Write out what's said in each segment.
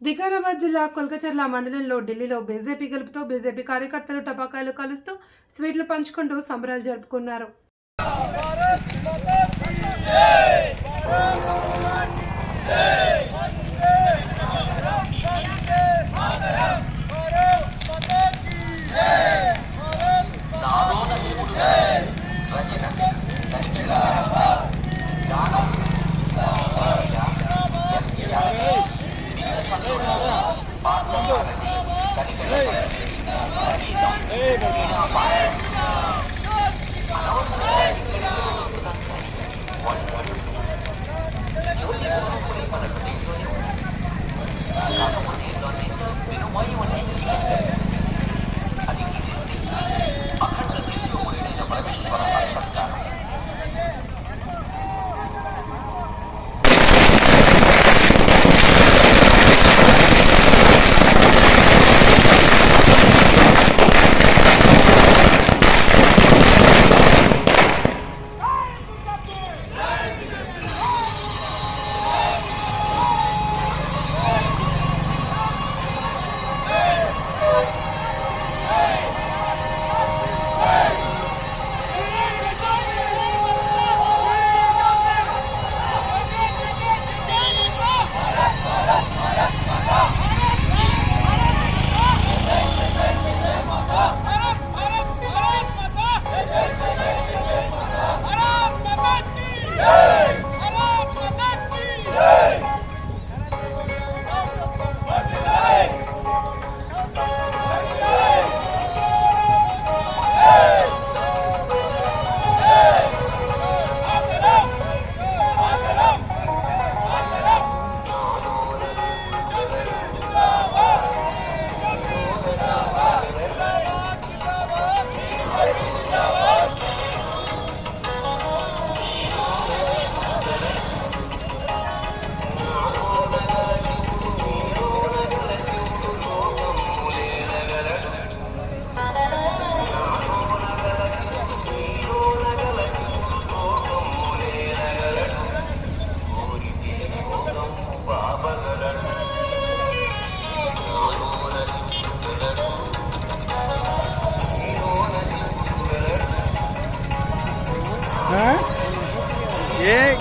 వికారాబాద్ జిల్లా కొల్కచర్ల మండలంలో ఢిల్లీలో బీజేపీ గెలుపుతో బీజేపీ కార్యకర్తలు టపాకాయలు కలుస్తూ స్వీట్లు పంచుకుంటూ సంబరాలు జరుపుకున్నారు. 哎，哎，哎，哎。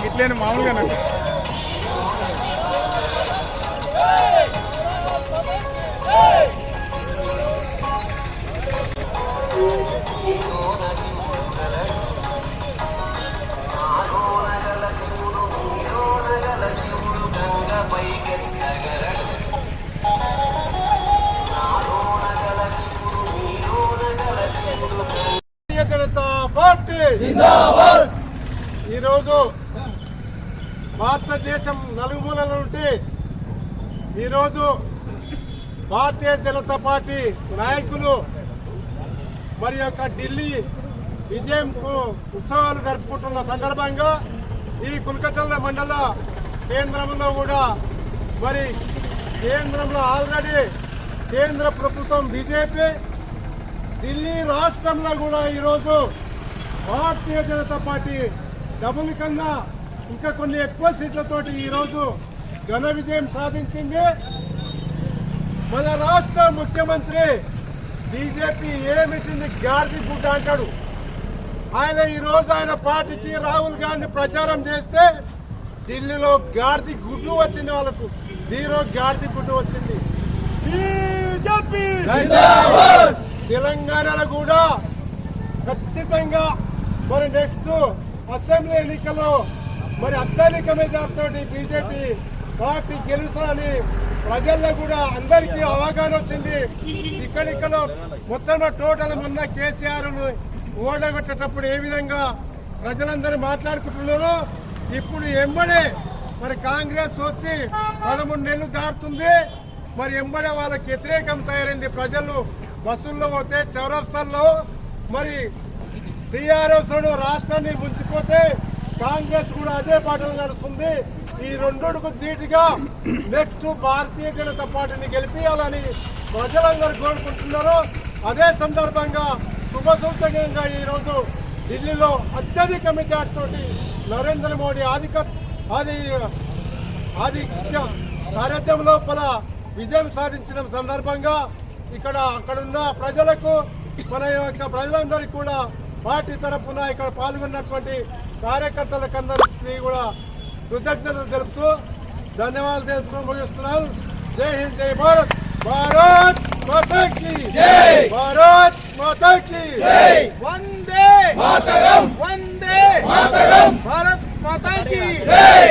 ఏ గిట్లేని మామూలుగా నాకు. పార్టీ. ఈరోజు భారతదేశం నలుమూలల నుండి ఈరోజు భారతీయ జనతా పార్టీ నాయకులు మరి యొక్క ఢిల్లీ విజయంకు ఉత్సవాలు జరుపుకుంటున్న సందర్భంగా ఈ కుల్కచల్ల మండల కేంద్రంలో కూడా మరి కేంద్రంలో ఆల్రెడీ కేంద్ర ప్రభుత్వం బీజేపీ ఢిల్లీ రాష్ట్రంలో కూడా ఈరోజు భారతీయ జనతా పార్టీ డబుల్ కన్నా ఇంకా కొన్ని ఎక్కువ సీట్లతోటి ఈరోజు ఘన విజయం సాధించింది. మన రాష్ట్ర ముఖ్యమంత్రి బీజేపీ ఏమిచ్చింది గాడిది గుడ్డ అంటాడు. ఆయన ఈరోజు ఆయన పార్టీకి రాహుల్ గాంధీ ప్రచారం చేస్తే ఢిల్లీలో గాడిది గుడ్డు వచ్చింది వాళ్ళకు. జీరో గాడిది గుడ్డు వచ్చింది. తెలంగాణలో కూడా ఖచ్చితంగా మరి నెక్స్ట్ అసెంబ్లీ ఎన్నికల్లో మరి అత్యధిక మెజార్టీతో బీజేపీ పార్టీ గెలుస్తా ప్రజల్లో కూడా అందరికీ అవగాహన వచ్చింది. ఇక్కడిక్కడ మొత్తం టోటల్ మొన్న కేసీఆర్ ఓడగొట్టేటప్పుడు ఏ విధంగా ప్రజలందరూ మాట్లాడుకుంటున్నారో ఇప్పుడు ఎంబడే మరి కాంగ్రెస్ వచ్చి పదమూడు నెలలు దాటుతుంది. మరి ఎంబడే వాళ్ళకి వ్యతిరేకం తయారైంది ప్రజలు. బస్సుల్లో పోతే చౌరస్తాల్లో మరి టీఆర్ఎస్ రాష్ట్రాన్ని ముంచిపోతే కాంగ్రెస్ కూడా అదే బాటలు నడుస్తుంది. ఈ రెండుకు ధీటుగా నెక్స్ట్ భారతీయ జనతా పార్టీని గెలిపించాలని ప్రజలందరూ కోరుకుంటున్నారు. అదే సందర్భంగా శుభ సూచకంగా ఈరోజు ఢిల్లీలో అత్యధిక మెజార్టీతోటి నరేంద్ర మోడీ ఆధిక ఆది ఆధిక్య సారథ్యం లోపల విజయం సాధించిన సందర్భంగా ఇక్కడ అక్కడున్న ప్రజలకు మన యొక్క ప్రజలందరికీ కూడా పార్టీ తరఫున ఇక్కడ పాల్గొన్నటువంటి కార్యకర్తలకు అందరికీ కూడా కృతజ్ఞతలు తెలుపుతూ ధన్యవాదాలు తెలుపుతూ ముగిస్తున్నాను జై హింద్ జై భారత్. భారత్ మాతాకి భారత్ మాతాకి వందే మాతరం. వందే మాతరం. భారత్ మాతా కి జై.